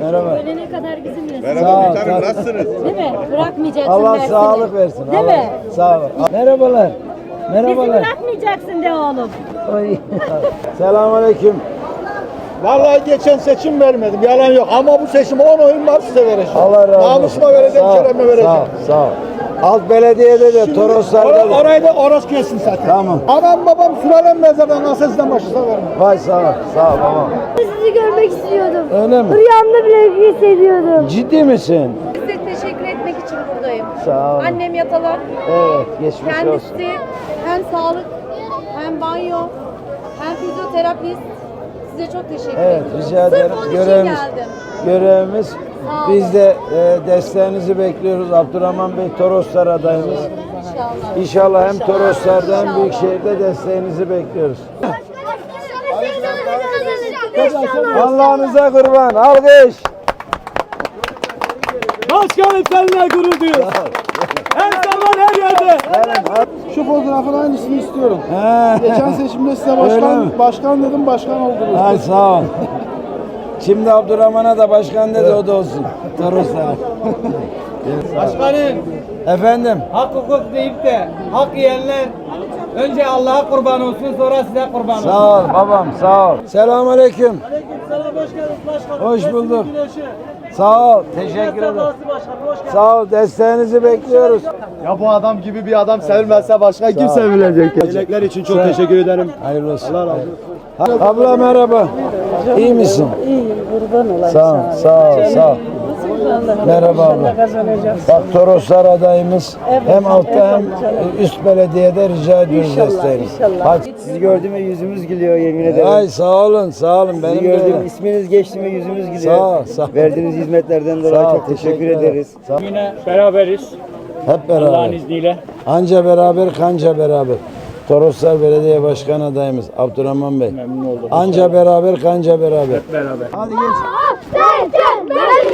Merhaba. Ölene kadar bizimle. Sağ Merhaba ol, muhtarım sağ ol. nasılsınız? Değil mi? Bırakmayacaksın Allah dersini. sağlık versin. Değil Allah, mi? Sağ ol. Merhabalar. Bizi Merhabalar. bırakmayacaksın de oğlum. Selamünaleyküm. Vallahi geçen seçim vermedim. Yalan yok. Ama bu seçim 10 oyun var size vereceğim. Allah razı olsun. Namusuma vereceğim, şerefime vereceğim. Sağ ol, sağ ol. Alt belediyede de Toroslar'da Or- da. orayı da oros kessin zaten. Tamam. Anam babam sülalem mezardan nasıl sizden başlasa vermem. Vay sağ ol. Sağ ol babam. Sizi görmek istiyordum. Öyle mi? Rüyamda bile hissediyordum. Ciddi misin? Size teşekkür etmek için buradayım. Sağ ol. Annem yatalak. Evet geçmiş olsun. Kendisi hem sağlık hem banyo hem fizyoterapist. Size çok teşekkür Evet ediyorum. rica ederim. Sırf onun Görevimiz, için geldim. görevimiz. Biz de e, desteğinizi bekliyoruz. Abdurrahman Bey Toroslar adayımız. İnşallah. İnşallah hem Toroslar'da hem Büyükşehir'de desteğinizi bekliyoruz. Allah'ınıza kurban. Alkış. Başkanım seninle gurur duyuyoruz. Her zaman her yerde. Şu fotoğrafın aynısını istiyorum. He. Geçen seçimde size Öyle mi? başkan başkan dedim başkan oldunuz. Ay sağ ol. Şimdi Abdurrahman'a da başkan dedi o da olsun. Toroslar. Başkanım Efendim. hak hukuk deyip de hak yiyenler önce Allah'a kurban olsun sonra size kurban olsun. Sağ ol babam sağ ol. Selamünaleyküm. Selam hoş geldiniz başkanım. Hoş bulduk. Sağ ol. Teşekkür ederim. Sağ ol. Desteğinizi bekliyoruz. Ya bu adam gibi bir adam sevilmezse başka kim sevilecek? Dilekler için çok teşekkür ederim. Hayırlı olsun. Allah razı olsun. Abla merhaba. İyi misin? İyiyim. Kurban olayım. Sağ ol. Sağ ol. Sağ ol. Merhaba abla. Bak Toroslar adayımız hem altta hem üst belediyede rica ediyoruz desteğini. Hadi. Sizi gördüğüme yüzümüz gülüyor yemin ederim. Ay sağ olun, sağ olun. Sizi Benim de gördüğüm öyle. isminiz geçti mi yüzümüz gülüyor. Sağ ol, sağ ol. Verdiğiniz hizmetlerden dolayı Sağ ol, çok teşekkür, teşekkür ederiz. Sağ ol. Yine beraberiz Hep Allah'ın beraber. izniyle. Anca beraber, kanca beraber. Toroslar Belediye Başkan adayımız Abdurrahman Bey. Memnun oldum. Anca beraber, kanca beraber. Beraber. Hadi geç. Sen, sen, ben